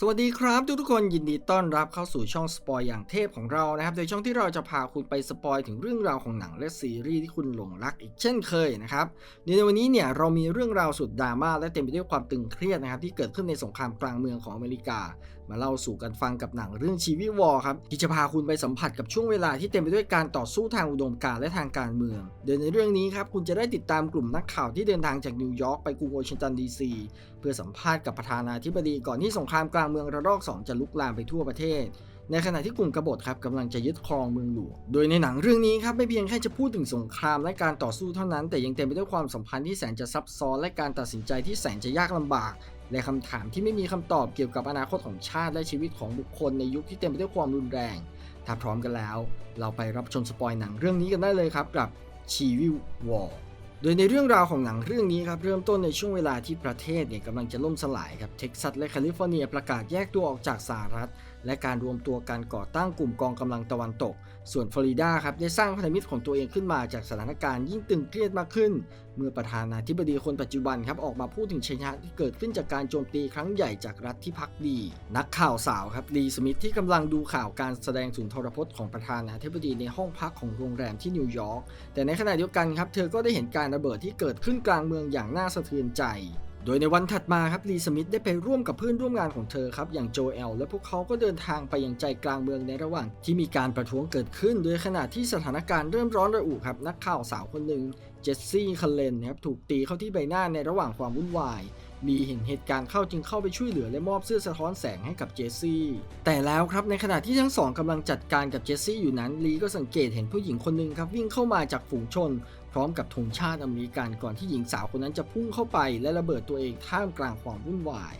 สวัสดีครับทุกทุกคนยินดีต้อนรับเข้าสู่ช่องสปอยอย่างเทพของเรานะครับ โดยช่องที่เราจะพาคุณไปสปอยถึงเรื่องราวของหนังและซีรีส์ที่คุณหลงรักอีกเช่นเคยนะครับในวันนี้เนี่ยเรามีเรื่องราวสุดดราม่าและเต็มไปด้วยความตึงเครียดนะครับที่เกิดขึ้นในสงครามกลางเมืองของอเมริกามาเล่าสู่กันฟังกับหนังเรื่องชีวิวอร์ครับที่จะพาคุณไปสัมผัสกับช่วงเวลาที่เต็มไปด้วยการต่อสู้ทางอุดมการณ์และทางการเมือง โดยในเรื่องนี้ครับคุณจะได้ติดตามกลุ่มนักข่าวที่เดินทางจากนิวยอร์กไปกรุงวอชิงตันดีซีเพื่อสัมภาษณ์กับประธานาธิบดีก่อนที่สงครามกลางเมืองระลอก 2 จะลุกลามไปทั่วประเทศในขณะที่กลุ่มกบฏครับกำลังจะยึดครองเมืองหลวง โดยในหนังเรื่องนี้ครับไม่เพียงแค่จะพูดถึงสงครามและการต่อสู้เท่านั้น แต่ยังเต็มไปด้วยความสัมพันธ์ที่แสนจะซับซ้อนและการตัดสินใจที่แสนจะยากลำบาก และคำถามที่ไม่มีคำตอบเกี่ยวกับอนาคตของชาติและชีวิตของบุคคลในยุคที่เต็มไปด้วยความรุนแรง ถ้าพร้อมกันแล้ว เราไปรับชมสปอยหนังเรื่องนี้กันได้เลยครับกับชีวิววอร์โดยในเรื่องราวของหนังเรื่องนี้ครับเริ่มต้นในช่วงเวลาที่ประเทศเนี่ยกำลังจะล่มสลายครับเท็กซัสและแคลิฟอร์เนียประกาศแยกตัวออกจากสหรัฐ และการรวมตัวกันก่อตั้งกลุ่มกองกำลังตะวันตก ส่วนฟลอริดาครับได้สร้างพันธมิตรของตัวเองขึ้นมาจากสถานการณ์ยิ่งตึงเครียดมากขึ้น เมื่อประธานาธิบดีคนปัจจุบันครับออกมาพูดถึงชัยชนะที่เกิดขึ้นจากการโจมตีครั้งใหญ่จากรัฐที่พักดี นักข่าวสาวครับลีสมิธที่กำลังดูข่าวการแสดงสุนทรพจน์ของประธานาธิบดีในห้องพักของโรงแรมที่นิวยอร์กแต่ในขณะเดียวกันครับเธอก็ได้เห็นการระเบิดที่เกิดขึ้นกลางเมืองอย่างน่าสะเทือนใจ โดยในวันถัดมาครับลีสมิธได้ไปร่วมกับเพื่อนร่วมงานของเธอครับอย่างโจเอลและพวกเขาก็เดินทางไปยังใจกลางเมืองในระหว่างที่มีการประท้วงเกิดขึ้น โดยขณะที่สถานการณ์เริ่มร้อนระอุครับนักข่าวสาวคนหนึ่งเจสซี่คัลเลนครับถูกตีเข้าที่ใบหน้าในระหว่างความวุ่นวาย ลีเห็นเหตุการณ์เข้าจึงเข้าไปช่วยเหลือและมอบเสื้อสะท้อนแสงให้กับเจสซี่ แต่แล้วครับในขณะที่ทั้งสองกำลังจัดการกับเจสซี่อยู่นั้นลีก็สังเกตเห็นผู้หญิงคนหนึ่งครับวิ่งเข้ามาจากฝูงชน พร้อมกับธงชาติอเมริกันก่อนที่หญิงสาวคนนั้นจะพุ่งเข้าไป และระเบิดตัวเองท่ามกลางความวุ่นวาย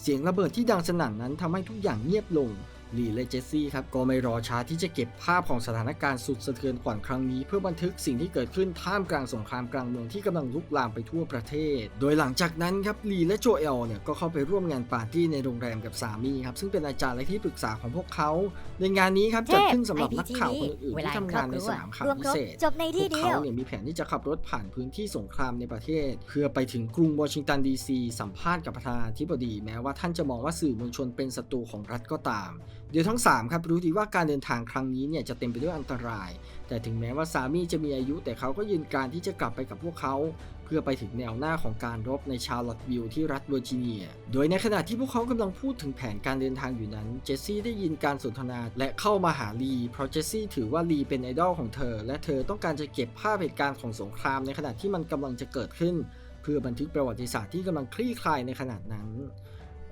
เสียงระเบิดที่ดังสนั่นนั้นทำให้ทุกอย่างเงียบลง ลีและเจสซี่ครับก็ไม่รอช้าที่จะเก็บภาพของสถานการณ์สุดสะเทือนขวัญครั้งนี้ เพื่อบันทึกสิ่งที่เกิดขึ้นท่ามกลางสงครามกลางเมืองที่กำลังลุกลามไปทั่วประเทศ โดยหลังจากนั้นครับลีและโจเอลเนี่ยก็เข้าไปร่วมงานปาร์ตี้ในโรงแรมกับสามีครับซึ่งเป็นอาจารย์และที่ปรึกษาของพวกเขาในงานนี้ครับจัดขึ้นสำหรับนักข่าวคนอื่นๆที่ทำงานในสนามข่าวรวมพิครบเศษจบในพที่วกเดีเขายวเนี่ยมีแผนที่จะขับรถผ่านพื้นที่สงครามในประเทศ เพื่อไปถึงกรุงวอชิงตันดีซีสัมภาษณ์กับประธานาธิบดี แม้ว่าท่านจะมองว่าสื่อมวลชนเป็นศัตรูของรัฐก็ตาม เดี๋ยวทั้ง 3 ครับ รู้ดีว่าการเดินทางครั้งนี้เนี่ยจะเต็มไปด้วยอันตราย แต่ถึงแม้ว่าสามีจะมีอายุแต่เขาก็ยืนการที่จะกลับไปกับพวกเขา เพื่อไปถึงแนวหน้าของการรบในชาร์ลอตต์วิลที่รัฐเวอร์จิเนีย โดยในขณะที่พวกเขากำลังพูดถึงแผนการเดินทางอยู่นั้น เจสซี่ได้ยินการสนทนาและเข้ามาหาลี เพราะเจสซี่ถือว่าลีเป็นไอดอลของเธอ และเธอต้องการจะเก็บภาพเหตุการณ์ของสงครามในขณะที่มันกำลังจะเกิดขึ้น เพื่อบันทึกประวัติศาสตร์ที่กำลังคลี่คลายในขณะนั้น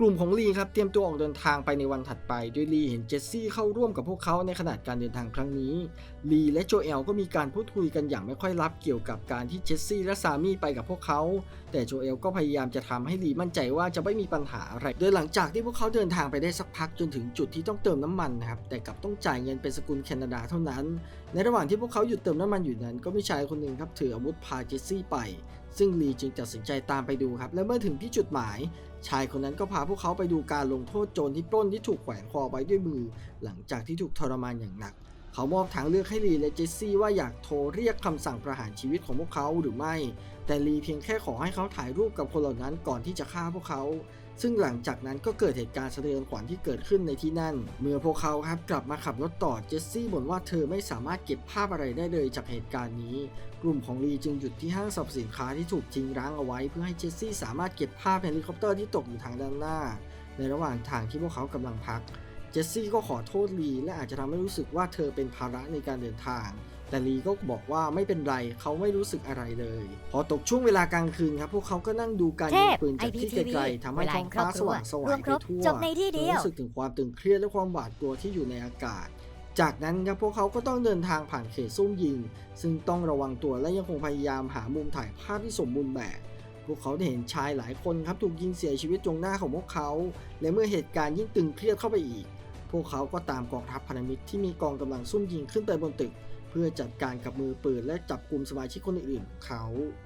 กลุ่มของลีครับเตรียมตัวออกเดินทางไปในวันถัดไปโดยลีเห็นเจสซี่เข้าร่วมกับพวกเขาในขณะการเดินทางครั้งนี้ลีและโจเอลก็มีการพูดคุยกันอย่างไม่ค่อยลับเกี่ยวกับการที่เจสซี่และซามี่ไปกับพวกเขา แต่โจเอลก็พยายามจะทำให้ลีมั่นใจว่าจะไม่มีปัญหาอะไร โดยหลังจากที่พวกเขาเดินทางไปได้สักพักจนถึงจุดที่ต้องเติมน้ำมันนะครับแต่กลับต้องจ่ายเงินเป็นสกุลแคนาดาเท่านั้น ในระหว่างที่พวกเขาหยุดเติมน้ำมันอยู่นั้น ก็มีชายคนหนึ่งครับถืออาวุธพาเจสซี่ไปซึ่งลีจึงตัดสินใจตามไปดูครับ และเมื่อถึงที่จุดหมาย ชายคนนั้นก็พาพวกเขาไปดูการลงโทษโจรที่ปล้นที่ถูกแขวนคอไว้ด้วยมือ หลังจากที่ถูกทรมานอย่างหนัก เขามอบทางเลือกให้ลีและเจสซี่ว่าอยากโทรเรียกคำสั่งประหารชีวิตของพวกเขาหรือไม่ แต่ลีเพียงแค่ขอให้เขาถ่ายรูปกับคนเหล่านั้นก่อนที่จะฆ่าพวกเขา ซึ่งหลังจากนั้นก็เกิดเหตุการณ์สะเทือนขวัญที่เกิดขึ้นในที่นั่น เมื่อพวกเขาครับกลับมาขับรถต่อเจสซี่บ่นว่าเธอไม่สามารถเก็บภาพอะไรได้เลยจากเหตุการณ์นี้ กลุ่มของลีจึงหยุดที่ห้างสรรพสินค้าที่ถูกทิ้งร้างเอาไว้ เพื่อให้เจสซี่สามารถเก็บภาพเฮลิคอปเตอร์ที่ตกอยู่ทางด้านหน้า ในระหว่างทางที่พวกเขากำลังพัก เจสซี่ก็ขอโทษลีและอาจจะทำให้รู้สึกว่าเธอเป็นภาระในการเดินทาง แต่ลีก็บอกว่าไม่เป็นไรเขาไม่รู้สึกอะไรเลย พอตกช่วงเวลากลางคืนครับ พวกเขาก็นั่งดูการยิงปืนจากที่เทพไกลๆทำให้ท้องฟ้าสว่างสวายไปทั่วจบในที่เดียวรู้สึกถึงความตึงเครียดและความหวาดกลัวที่อยู่ในอากาศ จากนั้นครับพวกเขาก็ต้องเดินทางผ่านเขตซุ่มยิง ซึ่งต้องระวังตัวและยังคงพยายามหามุมถ่ายภาพที่สมบูรณ์แบบพวกเขาได้เห็นชายหลายคนครับถูกยิงเสียชีวิตตรงหน้าของพวกเขา และเมื่อเหตุการณ์ยิ่งตึงเครียดเข้าไปอีก พวกเขาก็ตามกองทัพพันธมิตรที่มีกองกำลังซุ่มยิงขึ้นไปบนตึกเพื่อจัดการกับมือปืนและจับกลุ่มสมาชิกคนอื่นๆของเขา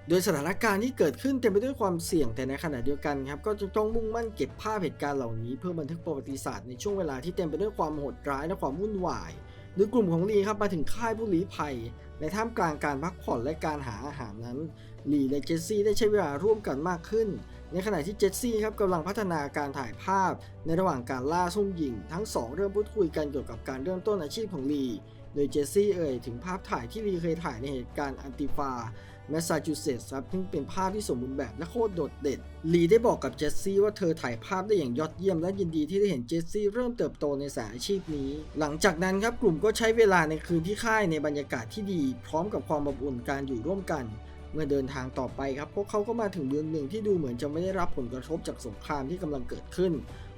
โดยสถานการณ์ที่เกิดขึ้นเต็มไปด้วยความเสี่ยงแต่ในขณะเดียวกันครับก็จะต้องมุ่งมั่นเก็บภาพเหตุการณ์เหล่านี้ เพื่อบันทึกประวัติศาสตร์ในช่วงเวลาที่เต็มไปด้วยความโหดร้ายและความวุ่นวายโดยกลุ่มของลีครับมาถึงค่ายผู้ลี้ภัย ในท่ามกลางการพักผ่อนและการหาอาหารนั้นลีและเจสซี่ได้ใช้เวลาร่วมกันมากขึ้น ในขณะที่เจสซี่ครับกำลังพัฒนาการถ่ายภาพ ในระหว่างการล่าซุ่มยิง ทั้งสองเริ่มพูดคุยกันเกี่ยวกับการเริ่มต้นอาชีพของลี โดยเจสซี่เอ่ยถึงภาพถ่ายที่ลีเคยถ่ายในเหตุการณ์อันติฟาแมสซาชูเซตส์ครับซึ่งเป็นภาพที่สมบูรณ์แบบและโคตรโดดเด่นลีได้บอกกับเจสซี่ว่าเธอถ่ายภาพได้อย่างยอดเยี่ยมและยินดีที่ได้เห็นเจสซี่เริ่มเติบโตในสายอาชีพนี้ หลังจากนั้นครับกลุ่มก็ใช้เวลาในคืนที่ค่ายในบรรยากาศที่ดี พร้อมกับความอบอุ่นการอยู่ร่วมกัน เมื่อเดินทางต่อไปครับพวกเขาก็มาถึงเมืองหนึ่งที่ดูเหมือนจะไม่ได้รับผลกระทบจากสงครามที่กำลังเกิดขึ้น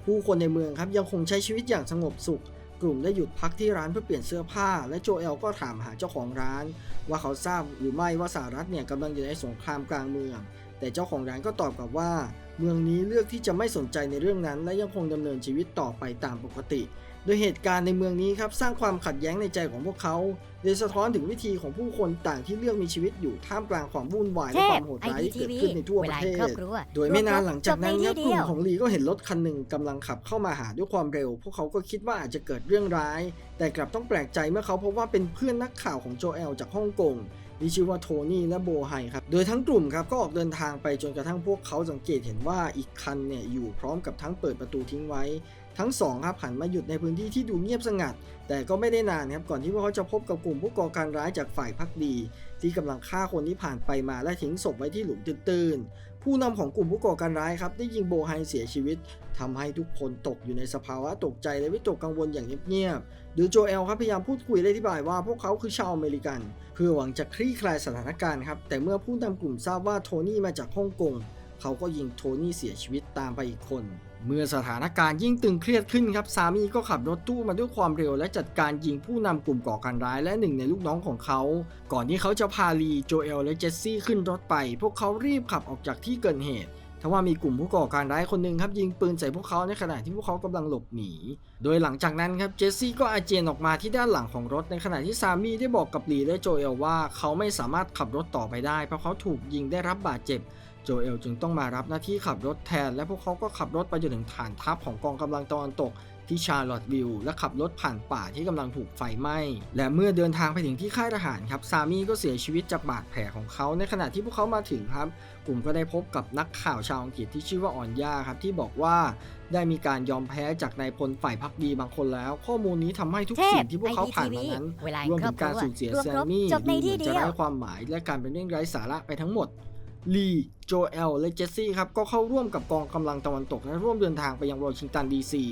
ผู้คนในเมืองครับยังคงใช้ชีวิตอย่างสงบสุข กลุ่มได้หยุดพักที่ร้านเพื่อเปลี่ยนเสื้อผ้า และโจเอลก็ถามหาเจ้าของร้าน ว่าเขาทราบหรือไม่ว่าสหรัฐเนี่ยกำลังอยู่ในสงครามกลางเมือง แต่เจ้าของร้านก็ตอบกลับว่า เมืองนี้เลือกที่จะไม่สนใจในเรื่องนั้น และยังคงดำเนินชีวิตต่อไปตามปกติ โดยเหตุการณ์ในเมืองนี้ครับสร้างความขัดแย้งในใจของพวกเขาโดยสะท้อนถึงวิธีของผู้คนต่างที่เลือกมีชีวิตอยู่ท่ามกลางความวุ่นวายเทและคพวามโหดไอร้ายทีที่ทีเกิดวีขึ้นในทั่วเวประลาเทครอบศครัวโดยไม่นานหลังจากนั้นจครับในกลุ่มที่เดียวของลีก็เห็นรถคันหนึ่งกำลังขับเข้ามาหาด้วยความเร็ว พวกเขาก็คิดว่าอาจจะเกิดเรื่องร้าย แต่กลับต้องแปลกใจเมื่อเขาพบว่าเป็นเพื่อนนักข่าวของโจเอลจากฮ่องกงมีชื่อว่าโทนี่และโบไฮครับ โดยทั้งกลุ่มครับก็ออกเดินทางไปจนกระทั่งพวกเขาสังเกตเห็นว่าอีกคันเนี่ยอยู่พร้อมกับทั้งเปิดประตูทิ้งไว้ ทั้งสองครับหันมาหยุดในพื้นที่ที่ดูเงียบสงัด แต่ก็ไม่ได้นานครับก่อนที่พวกเขาจะพบกับกลุ่มผู้ก่อการร้ายจากฝ่ายพักดี ที่กำลังฆ่าคนที่ผ่านไปมาและทิ้งศพไว้ที่หลุมตื้นๆผู้นำของกลุ่มผู้ก่อการร้ายครับได้ยิงโบไฮเสียชีวิตทำให้ทุกคนตกอยู่ในสภาวะตกใจและวิตกกังวลอย่างเงียบๆโดยโจเอลครับพยายามพูดคุยและอธิบายว่าพวกเขาคือชาวอเมริกัน เพื่อหวังจะคลี่คลายสถานการณ์ครับแต่เมื่อผู้นำกลุ่มทราบว่าโทนี่มาจากฮ่องกง เขาก็ยิงโทนี่เสียชีวิตตามไปอีกคน เมื่อสถานการณ์ยิ่งตึงเครียดขึ้นครับ สามีก็ขับรถตู้มาด้วยความเร็ว และจัดการยิงผู้นำกลุ่มก่อการร้ายและหนึ่งในลูกน้องของเขา ก่อนที่เขาจะพาลีโจเอลและเจสซี่ขึ้นรถไป พวกเขารีบขับออกจากที่เกิดเหตุทว่ามีกลุ่มผู้ก่อการร้ายคนหนึ่งครับยิงปืนใส่พวกเขาในขณะที่พวกเขากำลังหลบหนี โดยหลังจากนั้นครับเจสซี่ก็อาเจียนออกมาที่ด้านหลังของรถในขณะที่ซามีได้บอกกับลีและโจเอลว่า เขาไม่สามารถขับรถต่อไปได้เพราะเขาถูกยิงได้รับบาดเจ็บ โจเอลจึงต้องมารับหน้าที่ขับรถแทน และพวกเขาก็ขับรถไปจนถึงฐานทัพของกองกำลังตะวันตกที่ชาร์ลอตต์วิลล์และขับรถผ่านป่าที่กำลังถูกไฟไหม้ และเมื่อเดินทางไปถึงที่ค่ายทหารครับซามีก็เสียชีวิตจากบาดแผลของเขา ในขณะที่พวกเขามาถึงครับ กลุ่มก็ได้พบกับนักข่าวชาวอังกฤษที่ชื่อว่าออนยาครับที่บอกว่าได้มีการยอมแพ้จากนายพลฝ่ายพักดีบางคนแล้ว ข้อมูลนี้ทำให้ทุกเทสิ่พงที่พวกเขาผ่านมานั้นเวลารวมครถึอบงคการรัวสูญเสียรวมแซครมบมี่จบในดูเหมืที่อนเดีจะยวไร้ความหมายและการเป็นเรื่องไร้สาระไปทั้งหมด ลีโจเอล และเจสซี่ครับ ก็เข้าร่วมกับกองกำลังตะวันตก และร่วมเดินทางไปยังวอชิงตันดีซี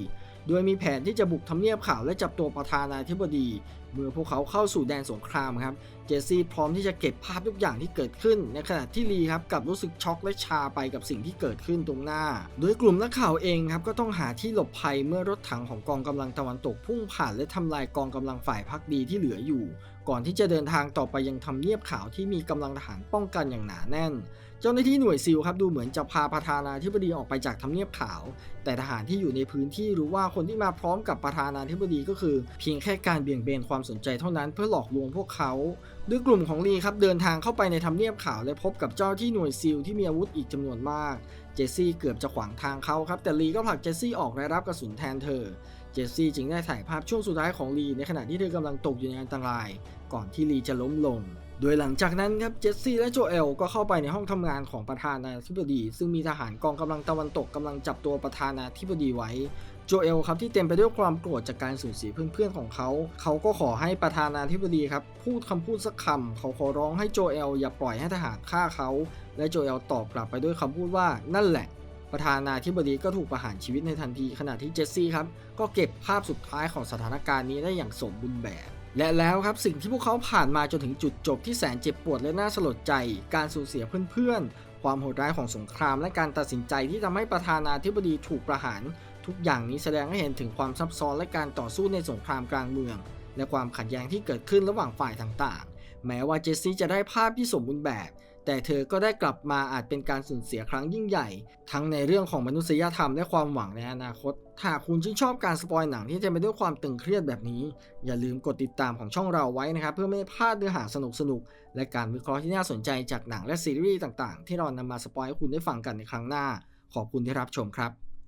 โดยมีแผนที่จะบุกทำเนียบข่าวและจับตัวประธานาธิบดี เมื่อพวกเขาเข้าสู่แดนสงครามครับ เจสซี่พร้อมที่จะเก็บภาพทุกอย่างที่เกิดขึ้น ในขณะที่ลีครับกลับรู้สึกช็อกและชาไปกับสิ่งที่เกิดขึ้นตรงหน้า โดยกลุ่มนักข่าวเองครับก็ต้องหาที่หลบภัยเมื่อรถถังของกองกำลังตะวันตกพุ่งผ่านและทำลายกองกำลังฝ่ายพักดีที่เหลืออยู่ ก่อนที่จะเดินทางต่อไปยังทำเนียบข่าวที่มีกำลังทหารป้องกันอย่างหนาแน่น เจ้าหน้าที่หน่วยซิลครับดูเหมือนจะพาประธานาธิบดีออกไปจากทำเนียบขาว แต่ทหารที่อยู่ในพื้นที่รู้ว่าคนที่มาพร้อมกับประธานาธิบดีก็คือ เพียงแค่การเบี่ยงเบนความสนใจเท่านั้นเพื่อหลอกลวงพวกเขาด้วยกลุ่มของลีครับเดินทางเข้าไปในทำเนียบขาว และพบกับเจ้าที่หน่วยซิลที่มีอาวุธอีกจำนวนมากเจสซี่เกือบจะขวางทางเขาครับแต่ลีก็ผลักเจสซี่ออกและรับกระสุนแทนเธอเจสซี่จึงได้ถ่ายภาพช่วงสุดท้ายของลีในขณะที่เธอกำลังตกอยู่ในอันตราย ก่อนที่ลีจะล้มลง โดยหลังจากนั้นครับเจสซี่และโจเอลก็เข้าไปในห้องทำงานของประธานาธิบดี ซึ่งมีทหารกองกำลังตะวันตกกำลังจับตัวประธานาธิบดีไว้ โจเอลครับที่เต็มไปด้วยความโกรธจากการสูญเสียเพื่อนๆของเขา เขาก็ขอให้ประธานาธิบดีครับพูดคำพูดสักคำเขาขอร้องให้โจเอลอย่าปล่อยให้ทหารฆ่าเขา และโจเอลตอบกลับไปด้วยคำพูดว่านั่นแหละประธานาธิบดีก็ถูกประหารชีวิตในทันทีขณะที่เจสซี่ครับก็เก็บภาพสุดท้ายของสถานการณ์นี้ได้อย่างสมบูรณ์แบบ และแล้วครับสิ่งที่พวกเขาผ่านมาจนถึงจุดจบที่แสนเจ็บปวดและน่าสลดใจ การสูญเสียเพื่อนๆ ความโหดร้ายของสงคราม และการตัดสินใจที่ทำให้ประธานาธิบดีถูกประหาร ทุกอย่างนี้แสดงให้เห็นถึงความซับซ้อนและการต่อสู้ในสงครามกลางเมือง และความขัดแย้งที่เกิดขึ้นระหว่างฝ่ายต่างๆ แม้ว่าเจสซี่จะได้ภาพที่สมบูรณ์แบบ แต่เธอก็ได้กลับมาอาจเป็นการสูญเสียครั้งยิ่งใหญ่ ทั้งในเรื่องของมนุษยธรรมและความหวังในอนาคต ถ้าหากคุณชื่นชอบการสปอยหนังที่จะไปด้วยความตึงเครียดแบบนี้ อย่าลืมกดติดตามของช่องเราไว้นะครับ เพื่อไม่พลาดเนื้อหาสนุกๆและการวิเคราะห์ที่น่าสนใจจากหนังและซีรีส์ต่างๆ ที่เรานำมาสปอยให้คุณได้ฟังกันในครั้งหน้า ขอบคุณที่รับชมครับ